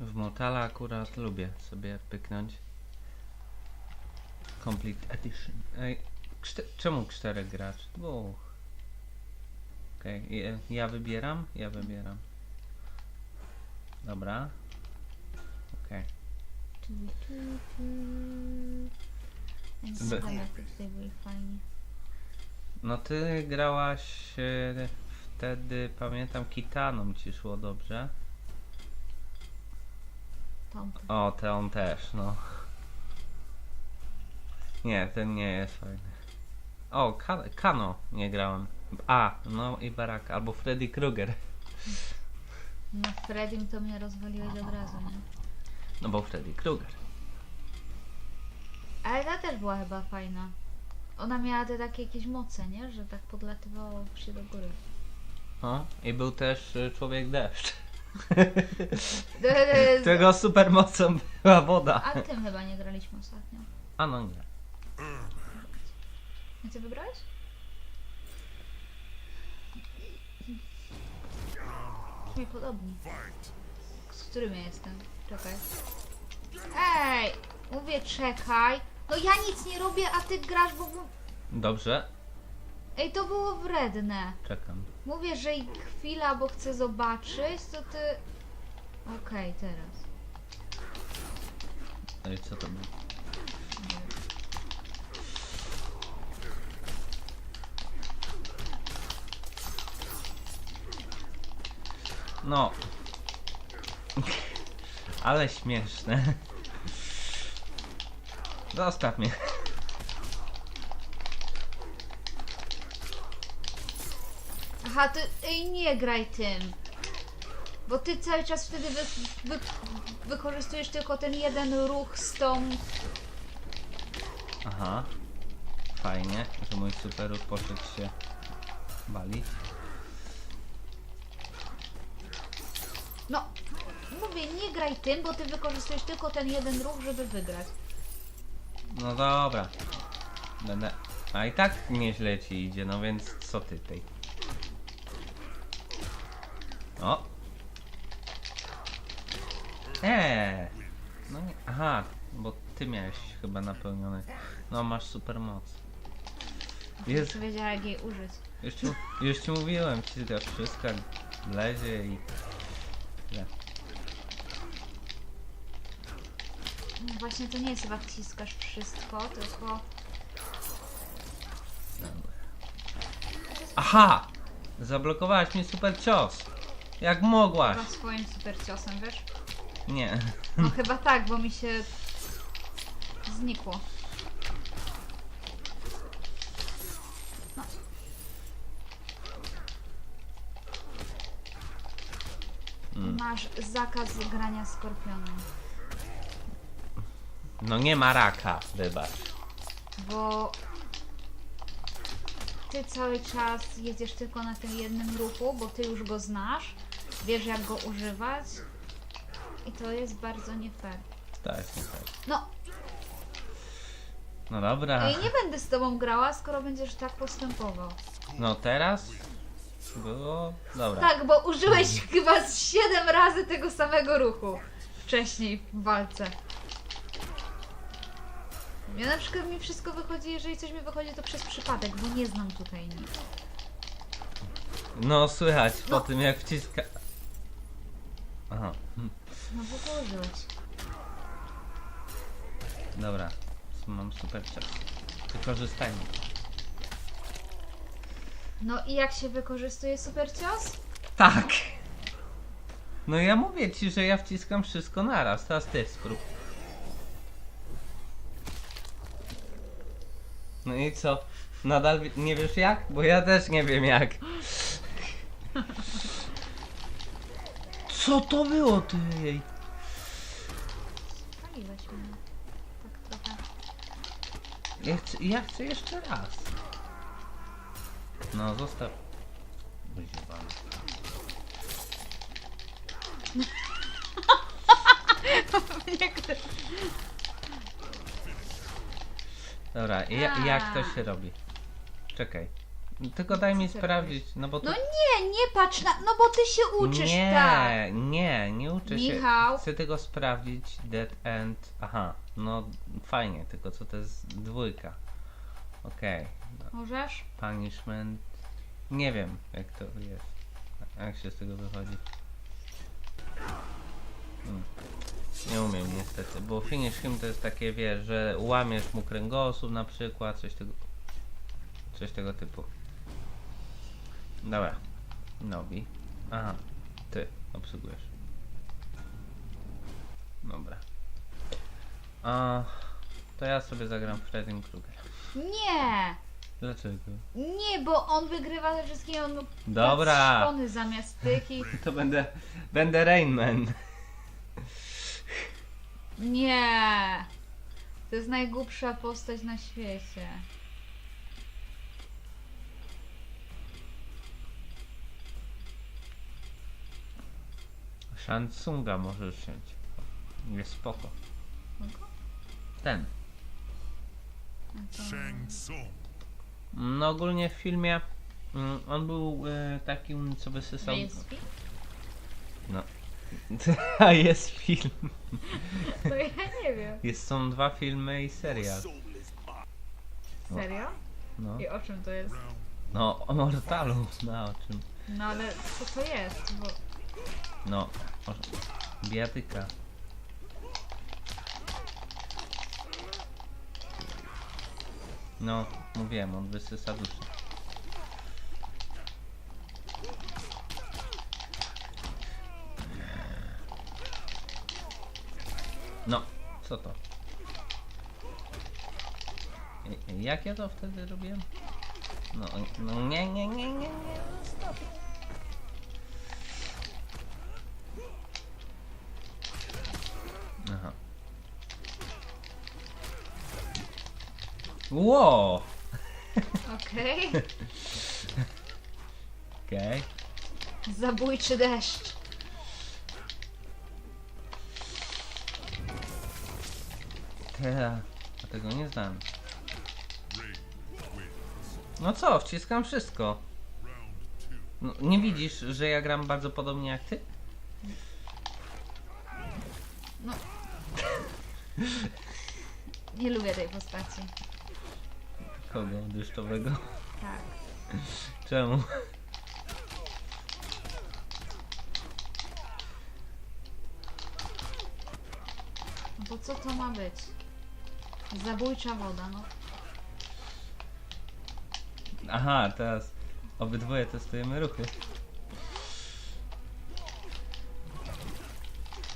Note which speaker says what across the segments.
Speaker 1: W Mortala akurat lubię sobie pyknąć. Complete Edition. Ej, czemu czterech gracz? Dwóch. Okej, ja- ja wybieram? Ja wybieram. Dobra. Okej.
Speaker 2: Fajnie.
Speaker 1: No ty grałaś e, wtedy, pamiętam, Kitaną ci szło dobrze.
Speaker 2: Tam.
Speaker 1: O, te on też, no. Nie, ten nie jest fajny. O, Ka- Kano nie grałem. A, no i Baraka, albo Freddy Krueger.
Speaker 2: No Freddym to mnie rozwaliłeś od razu, nie?
Speaker 1: No bo Freddy Krueger.
Speaker 2: Ale ta też była chyba fajna. Ona miała te takie jakieś moce, nie? Że tak podlatywało się do góry.
Speaker 1: O, i był też y, Człowiek Deszcz. Którego supermocą była woda.
Speaker 2: A tym chyba nie graliśmy ostatnio.
Speaker 1: A no nie.
Speaker 2: A ty wybrałeś? Mi podobni. Z którym ja jestem? Czekaj. Ej! Mówię czekaj. No ja nic nie robię, a ty grasz, bo...
Speaker 1: Dobrze,
Speaker 2: Ej, to było wredne.
Speaker 1: czekam.
Speaker 2: Mówię, że i chwila, bo chcę zobaczyć, to ty... Okej, teraz.
Speaker 1: I co to było? No. Ale śmieszne. Zostaw mnie.
Speaker 2: Aha, to ej, nie graj tym. Bo ty cały czas wtedy wy, wy, wykorzystujesz tylko ten jeden ruch z tą...
Speaker 1: Aha. Fajnie, że mój superuch poszedł się balić.
Speaker 2: No, mówię, nie graj tym, bo ty wykorzystujesz tylko ten jeden ruch, żeby wygrać.
Speaker 1: No dobra. Będę. A i tak nieźle ci idzie, no więc co ty tej? O! Eee! No nie. Aha, bo ty miałeś chyba napełniony. No masz super moc. Jest,
Speaker 2: Jest... wiedziała, jak jej użyć.
Speaker 1: już, ci, już ci mówiłem, ci to wszystko lezie i. tyle.
Speaker 2: No właśnie, to nie jest chyba wciskasz wszystko, tylko...
Speaker 1: Aha! Zablokowałaś mi super cios! Jak mogłaś?
Speaker 2: Chyba swoim super ciosem, wiesz?
Speaker 1: Nie.
Speaker 2: No chyba tak, bo mi się... Znikło. No.
Speaker 1: Mm.
Speaker 2: Masz zakaz grania skorpionem.
Speaker 1: No nie ma raka, wybacz.
Speaker 2: bo ty cały czas jedziesz tylko na tym jednym ruchu, bo ty już go znasz, wiesz jak go używać i to jest bardzo nie fair.
Speaker 1: Tak, nie tak.
Speaker 2: No,
Speaker 1: No dobra.
Speaker 2: ej, nie będę z tobą grała, skoro będziesz tak postępował.
Speaker 1: No teraz było. Dobra.
Speaker 2: Tak, bo użyłeś chyba z 7 razy tego samego ruchu wcześniej w walce. Ja na przykład mi wszystko wychodzi, jeżeli coś mi wychodzi, to przez przypadek, bo nie znam tutaj nic.
Speaker 1: No słychać po
Speaker 2: No.
Speaker 1: tym jak wciska. Aha. hm,
Speaker 2: No położyłeś.
Speaker 1: Dobra. Mam super czas. Wykorzystajmy.
Speaker 2: No i jak się wykorzystuje super cios?
Speaker 1: Tak! No ja mówię ci, że ja wciskam wszystko naraz. Teraz ty sprób. No i co? Nadal wi- nie wiesz jak? Bo ja też nie wiem jak. Co to było ty?
Speaker 2: Paliłeś mnie. Tak trochę.
Speaker 1: Ja chcę, ja chcę jeszcze raz. No zostaw. Wyzywam. Dobra, ja, jak to się robi? Czekaj. Tylko daj mi sprawdzić, no bo
Speaker 2: No nie, nie patrz na... No bo ty się uczysz
Speaker 1: nie,
Speaker 2: tak.
Speaker 1: nie, nie uczę
Speaker 2: Michał.
Speaker 1: się. Chcę tylko sprawdzić dead end. Aha, no fajnie, tylko co to jest dwójka. Okej, no,
Speaker 2: Możesz?
Speaker 1: punishment. Nie wiem jak to jest. Jak się z tego wychodzi. Hmm. Nie umiem niestety, bo finish him to jest takie, wiesz, że łamiesz mu kręgosłup na przykład, coś tego, coś tego typu. Dobra, Nobi. Aha, ty obsługujesz. Dobra. A, to ja sobie zagram Freddym Krueger.
Speaker 2: Nie!
Speaker 1: Dlaczego?
Speaker 2: Nie, bo on wygrywa ze wszystkimi, on ma
Speaker 1: Dobra.
Speaker 2: szpony zamiast tych i...
Speaker 1: To będę, będę Rainman.
Speaker 2: Nie! To jest najgłupsza postać na świecie.
Speaker 1: Shansunga możesz wziąć. Jest spoko. Ten.
Speaker 3: Shang Tsung.
Speaker 1: No ogólnie w filmie mm, on był e, takim, co wysysał...
Speaker 2: jest film?
Speaker 1: A jest film.
Speaker 2: To ja nie wiem.
Speaker 1: Jest, są dwa filmy i serial.
Speaker 2: Serio?
Speaker 1: No,
Speaker 2: I o czym to jest?
Speaker 1: No o Mortalu. No o czym?
Speaker 2: No ale co to jest? Bo...
Speaker 1: No, bijatyka. No, mówiłem, on wysysa duszę. No, co to? Jak ja to wtedy robiłem? No, no nie, nie, nie, nie, nie, Ło!
Speaker 2: Okej.
Speaker 1: Okej.
Speaker 2: Zabójczy deszcz.
Speaker 1: Tera. A tego nie znam. No co, wciskam wszystko. No, nie widzisz, że ja gram bardzo podobnie jak ty?
Speaker 2: Nie lubię tej postaci.
Speaker 1: Kogo? Deszczowego?
Speaker 2: Tak.
Speaker 1: Czemu?
Speaker 2: No to co to ma być? Zabójcza woda, no.
Speaker 1: Aha, teraz obydwoje testujemy ruchy.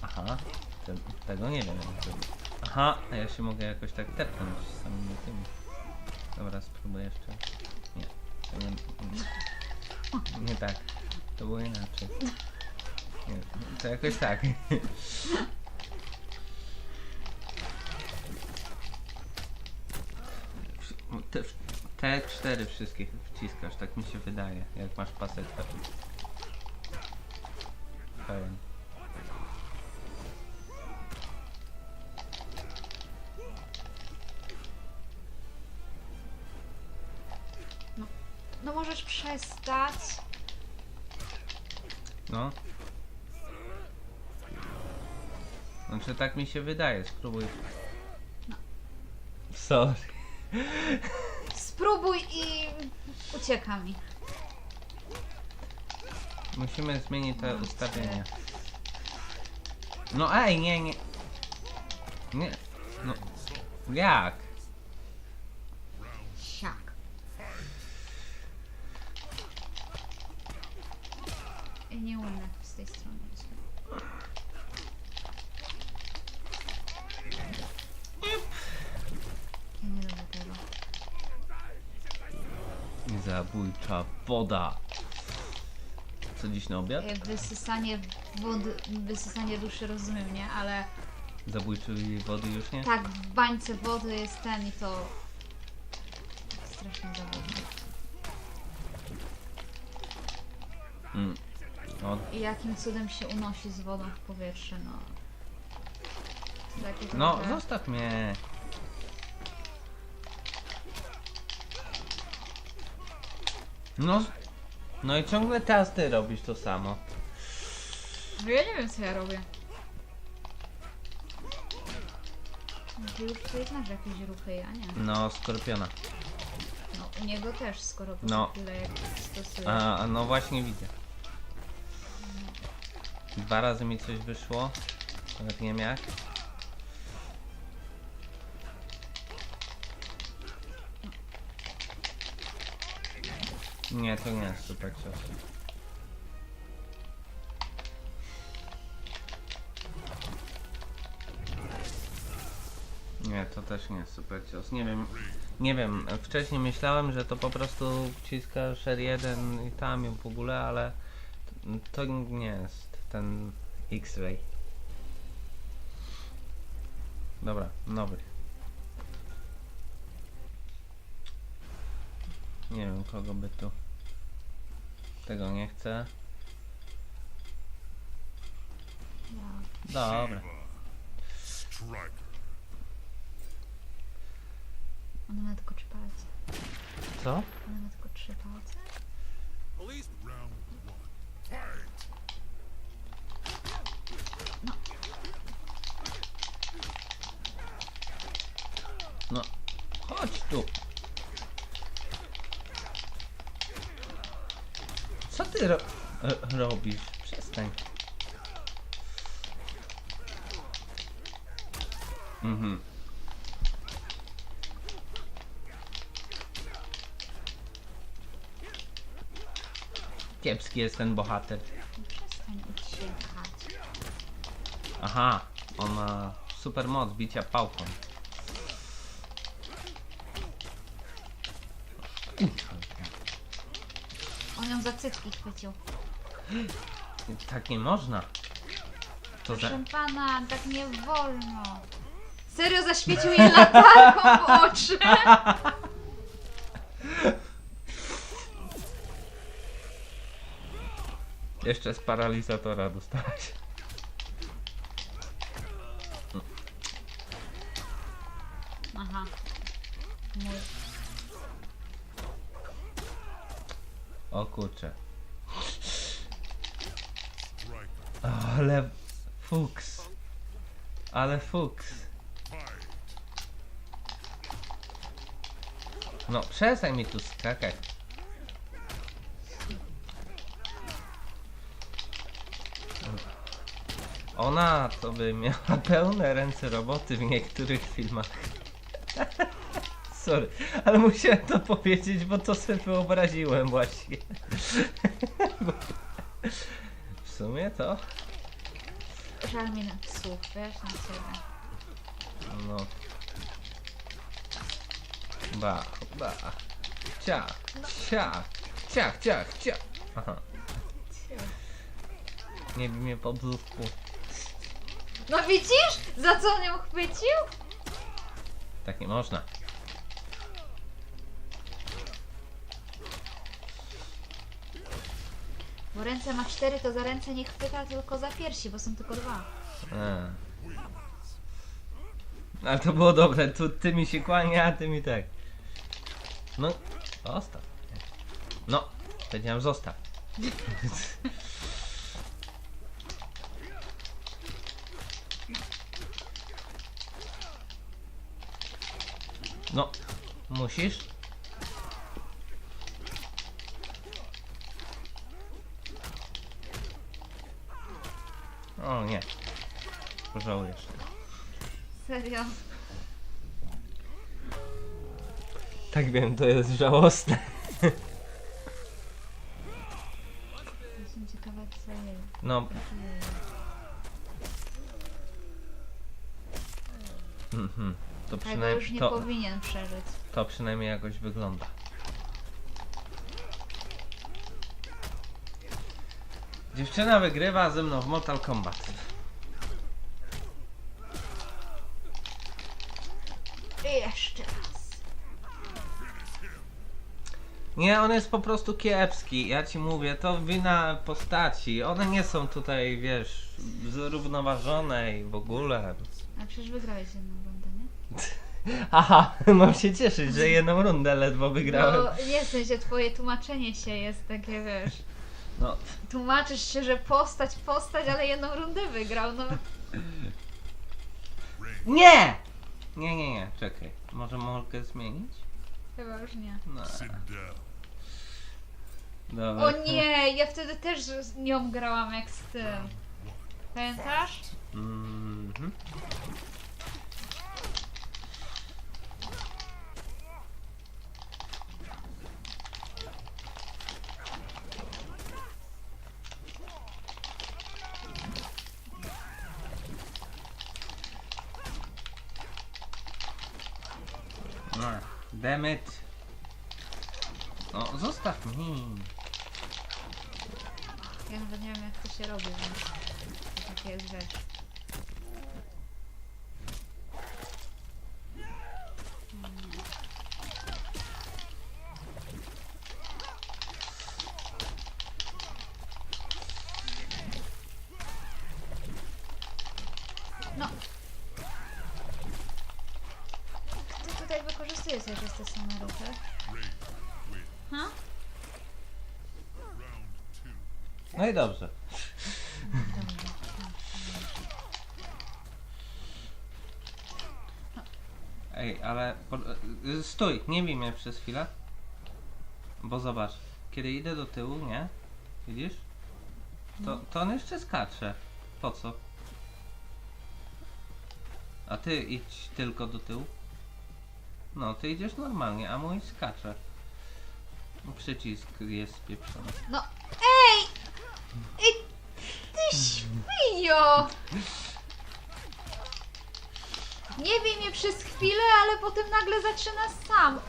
Speaker 1: Aha, te, tego nie wiem. Aha, a ja się mogę jakoś tak tepnąć samymi tymi. Dobra, spróbuję jeszcze. Nie, to nie, nie, nie tak. To było inaczej. Nie, to jakoś tak. Te, te cztery wszystkich wciskasz, tak mi się wydaje, jak masz pasek taki. Pełen. Znaczy tak mi się wydaje, spróbuj. Sorry.
Speaker 2: Spróbuj i ucieka mi.
Speaker 1: Musimy zmienić te
Speaker 2: No,
Speaker 1: ustawienia. No ej, nie, nie. Nie. No. Jak?
Speaker 2: Siak. I nie umiem jak z tej strony. iść. Ja nie lubię tego.
Speaker 1: Zabójcza woda. Co dziś na obiad?
Speaker 2: E, Wysysanie wody, wysysanie duszy rozumiem, nie? Ale
Speaker 1: Zabójczej wody już nie?
Speaker 2: tak, w bańce wody jest ten i to strasznie zabawne.
Speaker 1: Mm. No,
Speaker 2: I jakim cudem się unosi z wodą w powietrze, no. Takie
Speaker 1: no
Speaker 2: trochę-
Speaker 1: zostaw mnie. No, no i ciągle teraz ty robisz to samo.
Speaker 2: No ja nie wiem co ja robię. Ty już tutaj jakieś ruchy, ja nie.
Speaker 1: No, skorpiona.
Speaker 2: No u niego też, skoro po
Speaker 1: No.
Speaker 2: tyle jak stosuje.
Speaker 1: A, a no właśnie widzę. Dwa razy mi coś wyszło. Nawet nie wiem jak. Nie, to nie jest super cios. Nie, to też nie jest super cios. Nie wiem, nie wiem, wcześniej myślałem, że to po prostu wciskasz R1 i tam i w ogóle, ale to nie jest ten X-Ray. Dobra, nowy. Nie wiem kogo by tu. Tego nie chcę. Dobra.
Speaker 2: Ona ma tylko trzy palce.
Speaker 1: Co?
Speaker 2: Ona ma tylko trzy palce?
Speaker 3: Fight.
Speaker 1: No, chodź tu. Co ty ro robisz? Przestań. Mhm. Kiepski jest ten bohater.
Speaker 2: Przestań uciekać.
Speaker 1: Aha, on ma super moc bicia pałką.
Speaker 2: On ją za cycki chwycił.
Speaker 1: Tak nie można. To za...
Speaker 2: Proszę pana, tak nie wolno. Serio zaświecił jej latarką w oczy.
Speaker 1: Jeszcze z paralizatora dostałeś.
Speaker 2: Aha. Mój.
Speaker 1: O kurczę. Ale fuks. Ale fuks. No przestań mi tu skakać. Ona to by miała pełne ręce roboty w niektórych filmach. Sorry, ale musiałem to powiedzieć, bo to sobie wyobraziłem właśnie. W sumie to.
Speaker 2: Żal mi na psów, wiesz, na ciebie.
Speaker 1: No. Ba, ba. Ciach, ciach, ciach, ciach, ciach. Aha, nie bij mnie po brzuchu.
Speaker 2: No widzisz? Za co on ją chwycił?
Speaker 1: Tak nie można.
Speaker 2: Bo ręce ma cztery, to za ręce nie chwyta, tylko za piersi, bo są tylko dwa.
Speaker 1: A. Ale to było dobre, tu ty mi się kłania, a ty mi tak. No, zostaw. No, powiedziałem zostaw. No, musisz? O nie, pożałujesz.
Speaker 2: Serio.
Speaker 1: Tak wiem, to jest żałosne.
Speaker 2: Jestem ciekawa, co jest.
Speaker 1: No, mhm. To
Speaker 2: już
Speaker 1: przynajmniej
Speaker 2: nie
Speaker 1: to,
Speaker 2: powinien przeżyć.
Speaker 1: to przynajmniej jakoś wygląda. Dziewczyna wygrywa ze mną w Mortal Kombat.
Speaker 2: I jeszcze raz.
Speaker 1: Nie, on jest po prostu kiepski. Ja ci mówię, to wina postaci. One nie są tutaj, wiesz, zrównoważone i w ogóle.
Speaker 2: A przecież wygrałeś jedną rundę, nie?
Speaker 1: Aha, mam się cieszyć, że jedną rundę ledwo wygrałem.
Speaker 2: No nie w sensie twoje tłumaczenie się jest takie, wiesz.
Speaker 1: No,
Speaker 2: Tłumaczysz się, że postać, postać, ale jedną rundę wygrał, no.
Speaker 1: nie! Nie, nie, nie, czekaj. Może mogę zmienić?
Speaker 2: Chyba już nie.
Speaker 1: No, dobra.
Speaker 2: O nie, ja wtedy też z nią grałam jak z tym. Pamiętasz?
Speaker 1: Mhm. No, damn it. No, zostaw mi.
Speaker 2: Ja nawet nie wiem jak to się robi, więc takie jest rzecz. No. Ty tutaj wykorzystujesz jeszcze te same ruchy. Ha?
Speaker 1: No i dobrze. Ej, ale po, y, stój, nie bij mnie przez chwilę. Bo zobacz, kiedy idę do tyłu, nie? Widzisz? To, to on jeszcze skacze. Po co? A ty idź tylko do tyłu. No, ty idziesz normalnie, a mój skacze. Przycisk jest pieprzony.
Speaker 2: No, ej! Ej, ty świnio! Nie bij mnie przez chwilę, ale potem nagle zaczyna sam.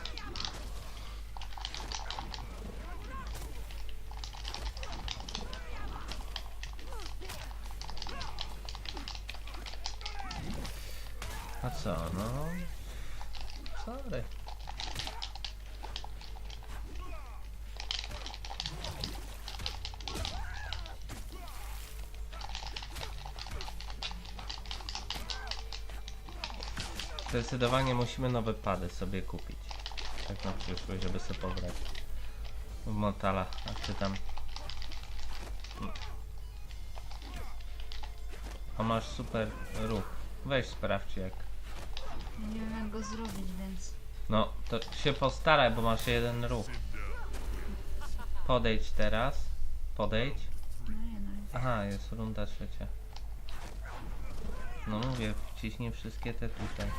Speaker 1: A co, no? Sorry. Zdecydowanie musimy nowe pady sobie kupić. Tak na przyszłość, żeby sobie pograć. W Mortala, a czy tam... A masz super ruch. Weź sprawdź jak.
Speaker 2: Nie wiem jak go zrobić, więc...
Speaker 1: No, to się postaraj, bo masz jeden ruch. Podejdź teraz. Podejdź.
Speaker 2: No nie no.
Speaker 1: Aha, jest runda trzecia. No mówię, wciśnij wszystkie te tutaj.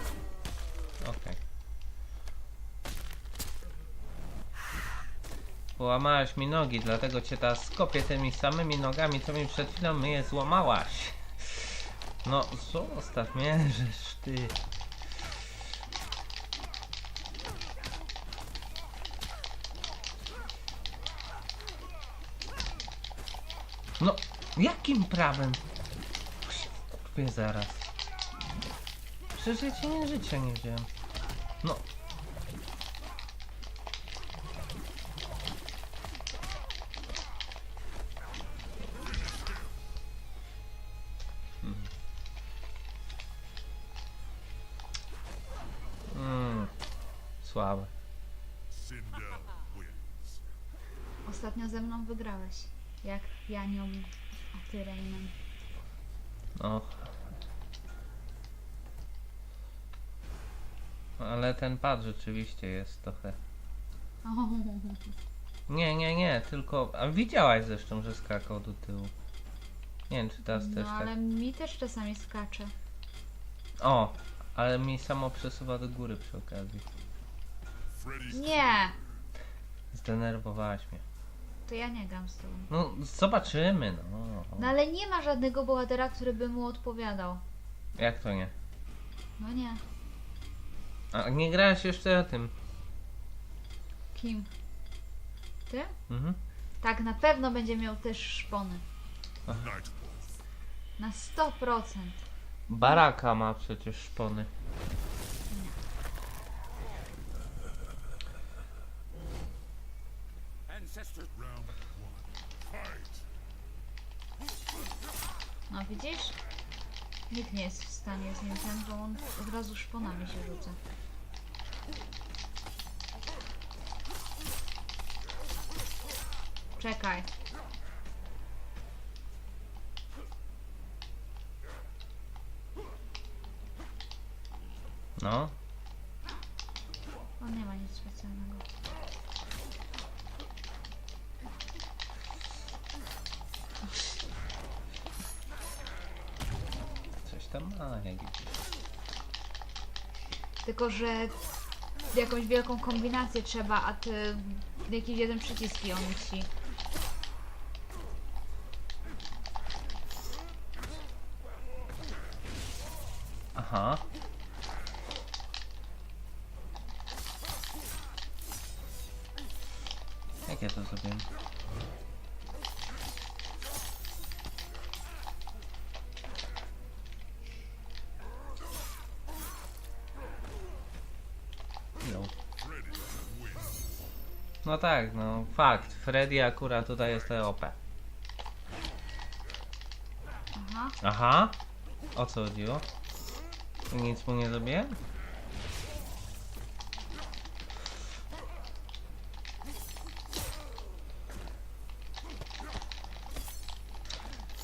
Speaker 1: Okej. Połamałeś mi nogi, dlatego cię teraz skopię tymi samymi nogami, co mi przed chwilą mnie złamałaś. No, zostaw mnie, żeż ty. Jakim prawem? Kupię zaraz. Przecież ja ci nie życia nie wziąłem. No. Mhm. Mm. Słabe.
Speaker 2: Ostatnio ze mną wygrałeś. Jak ja nią, a ty Reynem.
Speaker 1: No. Ale ten pad rzeczywiście jest trochę. Nie, nie, nie, tylko. A widziałaś zresztą, że skakał do tyłu. Nie wiem, czy teraz też
Speaker 2: No ale
Speaker 1: tak.
Speaker 2: mi też czasami skacze.
Speaker 1: O! Ale mi samo przesuwa do góry przy okazji.
Speaker 2: Nie!
Speaker 1: Zdenerwowałaś mnie.
Speaker 2: To ja nie gram z tobą.
Speaker 1: No, zobaczymy, no.
Speaker 2: No ale nie ma żadnego bohatera, który by mu odpowiadał.
Speaker 1: Jak to nie?
Speaker 2: No nie.
Speaker 1: A nie grałeś jeszcze o tym.
Speaker 2: Kim? Ty?
Speaker 1: Mhm.
Speaker 2: Tak, na pewno będzie miał też szpony. Na 100%.
Speaker 1: Baraka ma przecież szpony.
Speaker 3: Round one. Fight.
Speaker 2: No widzisz? Nikt nie jest w stanie z nim ten, bo on od razu szponami się rzuca. Czekaj.
Speaker 1: No.
Speaker 2: On nie ma nic specjalnego.
Speaker 1: Tam ma, jak widzisz.
Speaker 2: Tylko, że jakąś wielką kombinację trzeba, a ty jakiś jeden przycisk ją musi.
Speaker 1: Aha. No tak, no fakt. Freddy akurat tutaj jest OP.
Speaker 2: Aha.
Speaker 1: Aha. O co chodziło? Nic mu nie zrobiłem?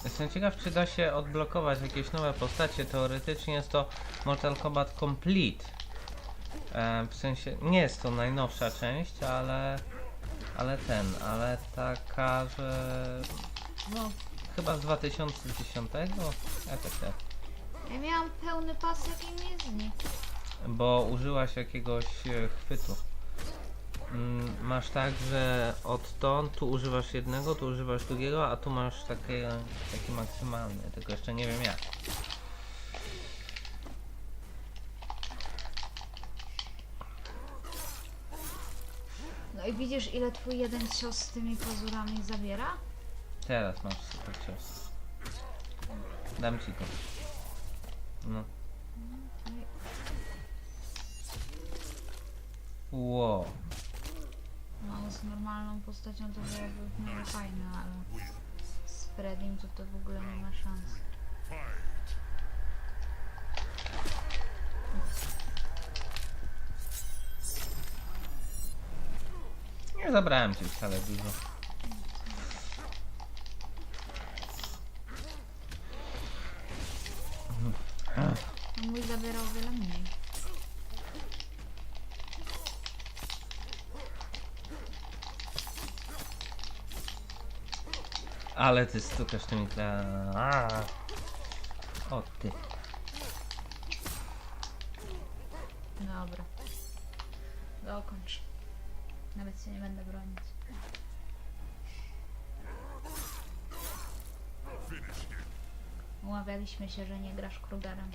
Speaker 1: Jestem ciekaw, czy da się odblokować jakieś nowe postacie. Teoretycznie jest to Mortal Kombat Complete. E, w sensie, nie jest to najnowsza część, ale, ale ten, ale taka, że no, chyba z 2010, jakoś tak.
Speaker 2: Ja miałam pełny pas, jaki mi znikł.
Speaker 1: bo użyłaś jakiegoś e, chwytu. Mm, Masz tak, że odtąd tu używasz jednego, tu używasz drugiego, a tu masz takie, taki maksymalny, tylko jeszcze nie wiem jak.
Speaker 2: No i widzisz, ile twój jeden cios z tymi pazurami zabiera?
Speaker 1: Teraz masz super cios. Dam ci go. No. Wow.
Speaker 2: No, z normalną postacią to byłoby w miarę fajne, ale z Freddym to to w ogóle nie ma szans.
Speaker 1: Zabrałem ci wcale dużo.
Speaker 2: No, mój zabierał wiele mniej.
Speaker 1: Ale ty stukasz tymi kla... O ty.
Speaker 2: Dobra. Dokończ. Nawet się nie będę bronić. Umawialiśmy się, że nie grasz Krugerem.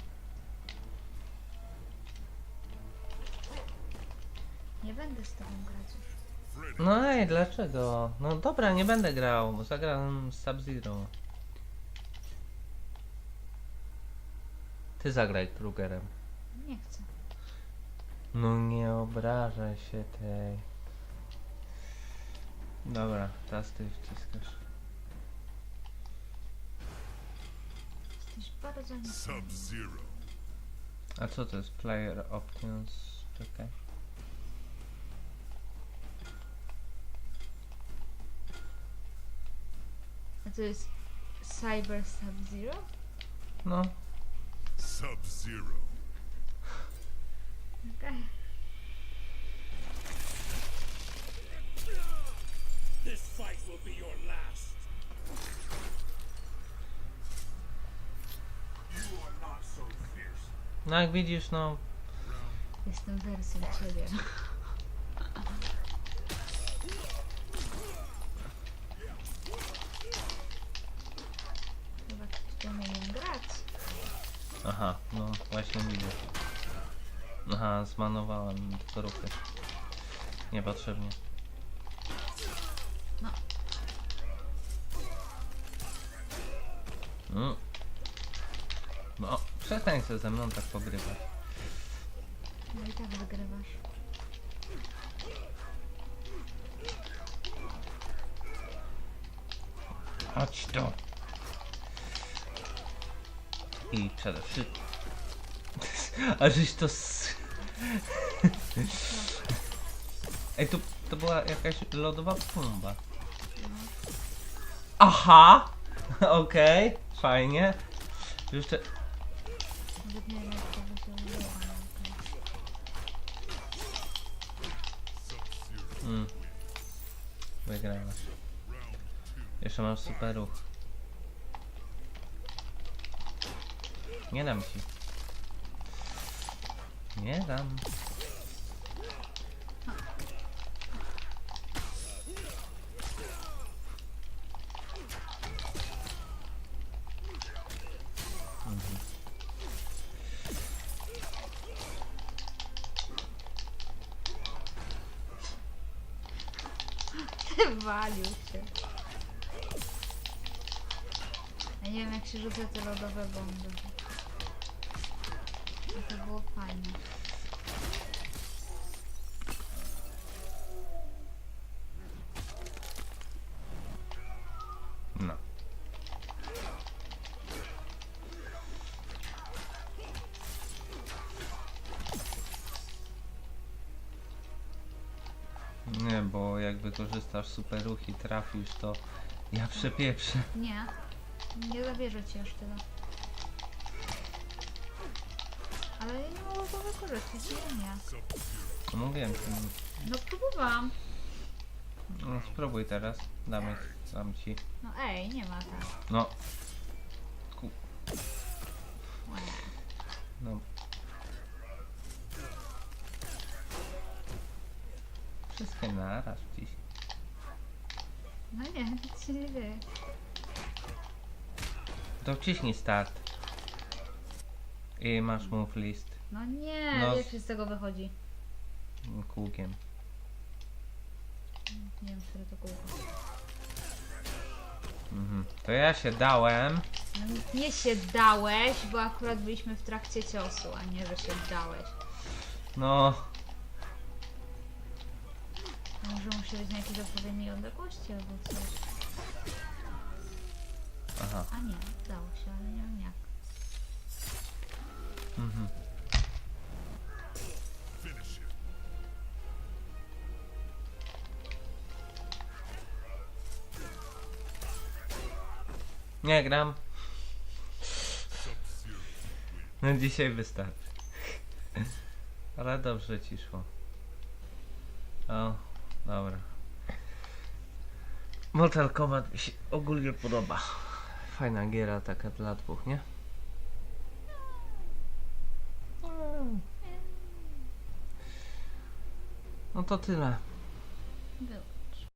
Speaker 2: Nie będę z tobą grać już.
Speaker 1: No ej, dlaczego? No dobra, nie będę grał, zagram z Sub-Zero. Ty zagraj Krugerem.
Speaker 2: Nie chcę.
Speaker 1: No nie obrażaj się tej. Dobra, teraz ty wciskasz.
Speaker 2: Jesteś bardzo.
Speaker 3: Sub-Zero.
Speaker 1: A co to jest Player Options? Czekaj.
Speaker 2: A to jest Cyber Sub-Zero?
Speaker 1: No,
Speaker 3: Sub-Zero.
Speaker 2: Okej.
Speaker 4: This fight will be your last. You are not so fierce.
Speaker 1: no jak widzisz, no
Speaker 2: Jestem wersją ciebie. Chyba ktoś umie grać.
Speaker 1: Aha, no właśnie widzę. Aha, zmanowałem ruchy. Niepotrzebnie. Mm. No, przestań się ze mną tak pogrywać.
Speaker 2: No i tak wygrywasz.
Speaker 1: Chodź tu. I przede wszystkim... A żeś to... s- Ej, to, to była jakaś lodowa pumba. Aha! Okej, fajnie. Jeszcze... Mm. Wygrałaś. Jeszcze masz super ruch. Nie dam ci. Nie dam.
Speaker 2: Walił się. Ja nie wiem jak się rzuca te lodowe bomby. To było fajne.
Speaker 1: Super ruch i trafisz, to ja przepieprzę.
Speaker 2: Nie. Nie zabierze ci aż tyle. Ale ja nie mogę go wykorzystać, nie, nie.
Speaker 1: No mówiłem, ty,
Speaker 2: No próbowałam.
Speaker 1: no spróbuj teraz, damy, dam ci.
Speaker 2: No ej, nie ma tak.
Speaker 1: No. Ku, no. Wszystkie naraz dziś.
Speaker 2: No nie, nic się nie dzieje.
Speaker 1: To wciśnij start. I masz move list
Speaker 2: No nie,
Speaker 1: No.
Speaker 2: jak się z tego wychodzi?
Speaker 1: kółkiem.
Speaker 2: Nie wiem, które to kółko.
Speaker 1: Mhm. To ja się dałem.
Speaker 2: No, nie się dałeś, bo akurat byliśmy w trakcie ciosu, a nie, że się dałeś.
Speaker 1: No,
Speaker 2: może musi być na jakiejś odpowiedniej odległości albo coś.
Speaker 1: aha.
Speaker 2: A nie, dało się, ale nie wiem jak.
Speaker 1: Mhm. Nie gram. No dzisiaj wystarczy. Ale dobrze ci szło. O, dobra. Mortal Kombat mi się ogólnie podoba. Fajna giera taka dla dwóch, nie? No to tyle.
Speaker 2: Było.